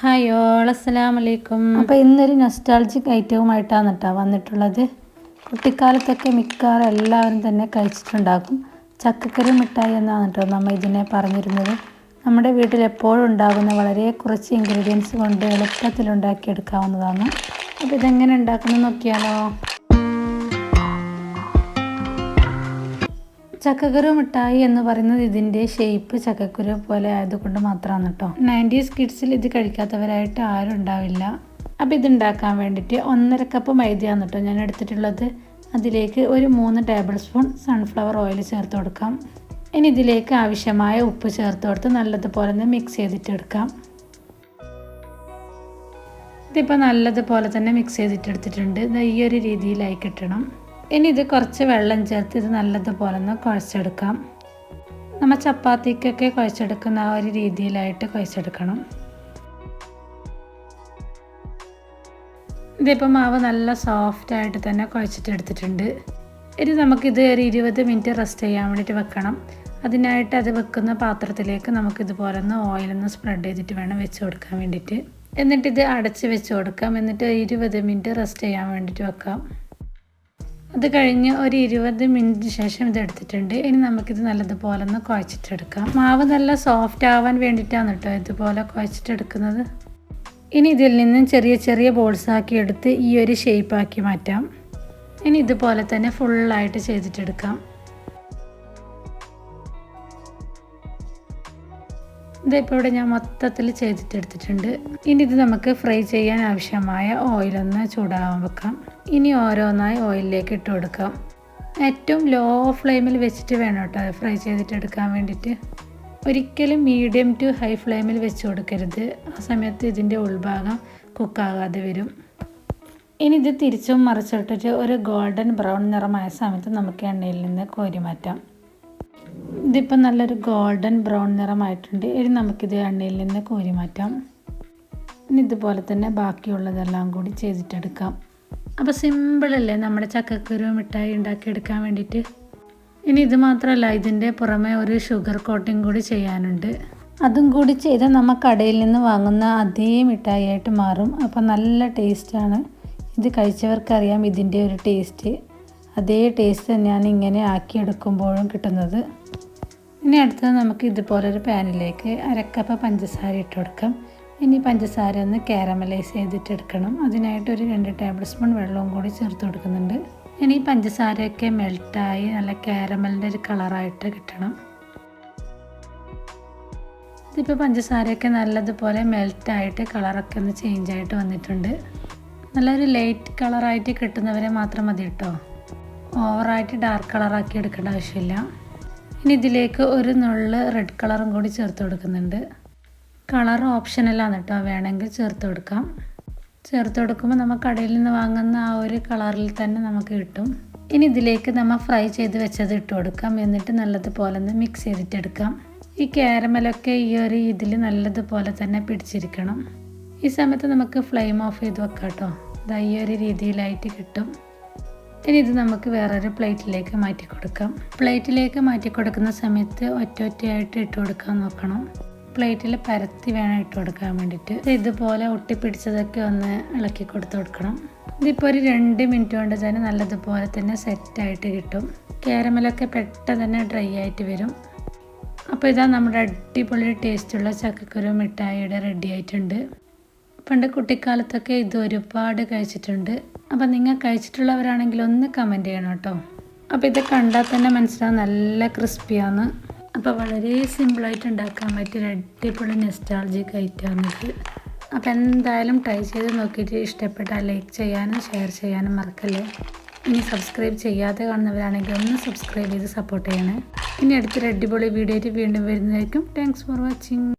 Hi all വലൈക്കും അപ്പോൾ ഇന്നൊരു നൊസ്റ്റാൾജിക് ഐറ്റവുമായിട്ടാണ് കേട്ടോ വന്നിട്ടുള്ളത്. കുട്ടിക്കാലത്തൊക്കെ മിക്കവാറും എല്ലാവരും തന്നെ കഴിച്ചിട്ടുണ്ടാക്കും. ചക്കക്കറി മിഠായി എന്നാണ് കേട്ടോ നമ്മൾ ഇതിനെ പറഞ്ഞിരുന്നത്. നമ്മുടെ വീട്ടിൽ എപ്പോഴും ഉണ്ടാകുന്ന വളരെ കുറച്ച് ഇൻഗ്രീഡിയൻസ് കൊണ്ട് എളുപ്പത്തിൽ ഉണ്ടാക്കിയെടുക്കാവുന്നതാണ്. അപ്പോൾ ഇതെങ്ങനെ ഉണ്ടാക്കുന്നത് നോക്കിയാലോ. ചക്കക്കുരു മിഠായി എന്ന് പറയുന്നത് ഇതിന്റെ ഷേപ്പ് ചക്കക്കുരു പോലെ ആയതുകൊണ്ട് മാത്രമാണ് കേട്ടോ നയന്റീസ് കിഡ്സിൽ ഇത് കഴിക്കാത്തവരായിട്ട് ആരും ഉണ്ടാവില്ല. അപ്പോൾ ഇതുണ്ടാക്കാൻ വേണ്ടിയിട്ട് ഒന്നര കപ്പ് മൈദയാണ് കേട്ടോ ഞാൻ എടുത്തിട്ടുള്ളത്. അതിലേക്ക് ഒരു മൂന്ന് ടേബിൾ സ്പൂൺ സൺഫ്ലവർ ഓയിൽ ചേർത്ത് കൊടുക്കാം. ഇനി ഇതിലേക്ക് ആവശ്യമായ ഉപ്പ് ചേർത്ത് കൊടുത്ത് നല്ലതുപോലെ ഒന്ന് മിക്സ് ചെയ്തിട്ടെടുക്കാം ഇതിപ്പോൾ നല്ലതുപോലെ തന്നെ മിക്സ് ചെയ്തിട്ടെടുത്തിട്ടുണ്ട് ഇത് ഈ ഒരു രീതിയിലായി കിട്ടണം. ഇനി ഇത് കുറച്ച് വെള്ളം ചേർത്ത് ഇത് നല്ലതുപോലെ ഒന്ന് കുഴച്ചെടുക്കാം. നമ്മൾ ചപ്പാത്തിക്കൊക്കെ കുഴച്ചെടുക്കുന്ന ആ ഒരു രീതിയിലായിട്ട് കുഴച്ചെടുക്കണം. ഇതിപ്പോൾ മാവ് നല്ല സോഫ്റ്റ് ആയിട്ട് തന്നെ കുഴച്ചിട്ട് എടുത്തിട്ടുണ്ട് ഇനി നമുക്കിത് ഒരു ഇരുപത് മിനിറ്റ് റെസ്റ്റ് ചെയ്യാൻ വേണ്ടിയിട്ട് വെക്കണം. അതിനായിട്ട് അത് വെക്കുന്ന പാത്രത്തിലേക്ക് നമുക്കിതുപോലെ ഒന്ന് ഓയിലൊന്ന് സ്പ്രെഡ് ചെയ്തിട്ട് വേണം വെച്ച് കൊടുക്കാൻ വേണ്ടിയിട്ട് എന്നിട്ട് ഇത് അടച്ച് വെച്ച് കൊടുക്കാം. എന്നിട്ട് ഇരുപത് മിനിറ്റ് റെസ്റ്റ് ചെയ്യാൻ വേണ്ടിയിട്ട് വെക്കാം. അത് കഴിഞ്ഞ് ഒരു ഇരുപത് മിനിറ്റിന് ശേഷം ഇത് എടുത്തിട്ടുണ്ട്. ഇനി നമുക്കിത് നല്ലതുപോലെ ഒന്ന് കുഴച്ചിട്ടെടുക്കാം. മാവ് നല്ല സോഫ്റ്റ് ആവാൻ വേണ്ടിയിട്ടാണ് കേട്ടോ ഇതുപോലെ കുഴച്ചിട്ടെടുക്കുന്നത്. ഇനി ഇതിൽ നിന്നും ചെറിയ ചെറിയ ബോൾസ് ആക്കി എടുത്ത് ഈ ഒരു ഷേപ്പാക്കി മാറ്റാം. ഇനി ഇതുപോലെ തന്നെ ഫുള്ളായിട്ട് ചെയ്തിട്ടെടുക്കാം. ഇതിപ്പോൾ ഇവിടെ ഞാൻ മൊത്തത്തിൽ ചെയ്തിട്ടെടുത്തിട്ടുണ്ട്. ഇനി ഇത് നമുക്ക് ഫ്രൈ ചെയ്യാൻ ആവശ്യമായ ഓയിലൊന്ന് ചൂടാവാൻ വെക്കാം. ഇനി ഓരോന്നായി ഓയിലിലേക്ക് ഇട്ട് കൊടുക്കാം. ഏറ്റവും ലോ ഫ്ലെയിമിൽ വെച്ചിട്ട് വേണം കേട്ടോ ഫ്രൈ ചെയ്തിട്ടെടുക്കാൻ വേണ്ടിയിട്ട്. ഒരിക്കലും മീഡിയം ടു ഹൈ ഫ്ലെയിമിൽ വെച്ച് കൊടുക്കരുത്. ആ സമയത്ത് ഇതിന്റെ ഉൾഭാഗം കുക്കാകാതെ വരും. ഇനി ഇത് തിരിച്ചും മറിച്ചിട്ടിട്ട് ഒരു ഗോൾഡൻ ബ്രൗൺ നിറമായ സമയത്ത് നമുക്ക് എണ്ണയിൽ നിന്ന് കോരി മാറ്റാം. ഇതിപ്പോൾ നല്ലൊരു ഗോൾഡൻ ബ്രൗൺ നിറമായിട്ടുണ്ട്. ഇനി നമുക്കിത് എണ്ണയിൽ നിന്ന് കോരി മാറ്റാം. ഇനി ഇതുപോലെ തന്നെ ബാക്കിയുള്ളതെല്ലാം കൂടി ചെയ്തിട്ടെടുക്കാം. അപ്പോൾ സിമ്പിളല്ലേ നമ്മുടെ ചക്കക്കുരു മിഠായി ഉണ്ടാക്കിയെടുക്കാൻ വേണ്ടിയിട്ട്? ഇനി ഇത് മാത്രമല്ല ഇതിന്റെ പുറമെ ഒരു ഷുഗർ കോട്ടിംഗ് കൂടി ചെയ്യാനുണ്ട്. അതും കൂടി ചെയ്താൽ നമ്മൾ കടയിൽ നിന്ന് വാങ്ങുന്ന അതേ മിഠായി ആയിട്ട് മാറും. അപ്പോൾ നല്ല ടേസ്റ്റാണ് ഇത് കഴിച്ചവർക്കറിയാം ഇതിന്റെ ഒരു ടേസ്റ്റ് അതേ ടേസ്റ്റ് തന്നെയാണ് ഇങ്ങനെ ആക്കിയെടുക്കുമ്പോഴും കിട്ടുന്നത്. ഇനി അടുത്തത് നമുക്ക് ഇതുപോലെ ഒരു പാനിലേക്ക് അരക്കപ്പ് പഞ്ചസാര ഇട്ട് കൊടുക്കാം. ഇനി പഞ്ചസാര ഒന്ന് കാരമലൈസ് ചെയ്തിട്ടെടുക്കണം അതിനായിട്ട് ഒരു രണ്ട് ടേബിൾ സ്പൂൺ വെള്ളവും കൂടി ചേർത്ത് കൊടുക്കുന്നുണ്ട്. ഇനി പഞ്ചസാരയൊക്കെ മെൽട്ടായി നല്ല കാരമലിന്റെ ഒരു കളറായിട്ട് കിട്ടണം. ഇതിപ്പോൾ പഞ്ചസാരയൊക്കെ നല്ലതുപോലെ മെൽറ്റായിട്ട് കളറൊക്കെ ഒന്ന് ചേഞ്ച് ആയിട്ട് വന്നിട്ടുണ്ട്. നല്ലൊരു ലൈറ്റ് കളറായിട്ട് കിട്ടുന്നവരെ മാത്രം മതി കേട്ടോ ഓവറായിട്ട് ഡാർക്ക് കളറാക്കി എടുക്കേണ്ട ആവശ്യമില്ല. ഇനി ഇതിലേക്ക് ഒരു നുള്ള് റെഡ് കളറും കൂടി ചേർത്ത് കൊടുക്കുന്നുണ്ട്. കളർ ഓപ്ഷനലാണ് കേട്ടോ വേണമെങ്കിൽ ചേർത്ത് കൊടുക്കാം. ചേർത്ത് കൊടുക്കുമ്പോൾ നമ്മൾ കടയിൽ നിന്ന് വാങ്ങുന്ന ആ ഒരു കളറിൽ തന്നെ നമുക്ക് കിട്ടും. ഇനി ഇതിലേക്ക് നമ്മൾ ഫ്രൈ ചെയ്ത് വെച്ചത് ഇട്ട് കൊടുക്കാം. എന്നിട്ട് നല്ലതുപോലെ ഒന്ന് മിക്സ് ചെയ്തിട്ടെടുക്കാം. ഈ കാരമലൊക്കെ ഈ ഒരു ഇതിൽ നല്ലതുപോലെ തന്നെ പിടിച്ചിരിക്കണം. ഈ സമയത്ത് നമുക്ക് ഫ്ലെയിം ഓഫ് ചെയ്ത് വെക്കാം കേട്ടോ ഈ ഒരു രീതിയിലായിട്ട് കിട്ടും. ഇനി ഇത് നമുക്ക് വേറൊരു പ്ലേറ്റിലേക്ക് മാറ്റി കൊടുക്കാം പ്ലേറ്റിലേക്ക് മാറ്റി കൊടുക്കുന്ന സമയത്ത് ഒറ്റ ഒറ്റയായിട്ട് ഇട്ട് കൊടുക്കാൻ നോക്കണം. പ്ലേറ്റിൽ പരത്തി വേണം ഇട്ട് കൊടുക്കാൻ വേണ്ടിയിട്ട്. ഇതുപോലെ ഒട്ടിപ്പിടിച്ചതൊക്കെ ഒന്ന് ഇളക്കി കൊടുത്ത് കൊടുക്കണം. ഇതിപ്പോൾ ഒരു രണ്ട് മിനിറ്റ് കൊണ്ട് തന്നെ നല്ലതുപോലെ തന്നെ സെറ്റായിട്ട് കിട്ടും. കാരമലൊക്കെ പെട്ടെന്ന് തന്നെ ഡ്രൈ ആയിട്ട് വരും. അപ്പോൾ ഇതാ നമ്മുടെ അടിപൊളി ടേസ്റ്റുള്ള ചക്കക്കുരു മിഠായിയുടെ റെഡി ആയിട്ടുണ്ട്. പണ്ട് കുട്ടിക്കാലത്തൊക്കെ ഇത് ഒരുപാട് കഴിച്ചിട്ടുണ്ട്. അപ്പം നിങ്ങൾ കഴിച്ചിട്ടുള്ളവരാണെങ്കിൽ ഒന്ന് കമന്റ് ചെയ്യണം കേട്ടോ. അപ്പോൾ ഇത് കണ്ടാൽ തന്നെ മനസ്സിലാവും നല്ല ക്രിസ്പിയാണ്. അപ്പോൾ വളരെ സിമ്പിളായിട്ട് ഉണ്ടാക്കാൻ പറ്റിയ അടിപൊളി നെസ്റ്റാൾജിക് ഐറ്റമാണിത് അപ്പോൾ എന്തായാലും ട്രൈ ചെയ്ത് നോക്കിയിട്ട് ഇഷ്ടപ്പെട്ടാൽ ലൈക്ക് ചെയ്യാനും ഷെയർ ചെയ്യാനും മറക്കല്ലേ. ഇനി സബ്സ്ക്രൈബ് ചെയ്യാതെ കാണുന്നവരാണെങ്കിൽ ഒന്ന് സബ്സ്ക്രൈബ് ചെയ്ത് സപ്പോർട്ട് ചെയ്യണേ. ഇനി അടുത്തൊരു അടിപൊളി വീഡിയോ വീണ്ടും വരുന്നതായിരിക്കും. Thanks for watching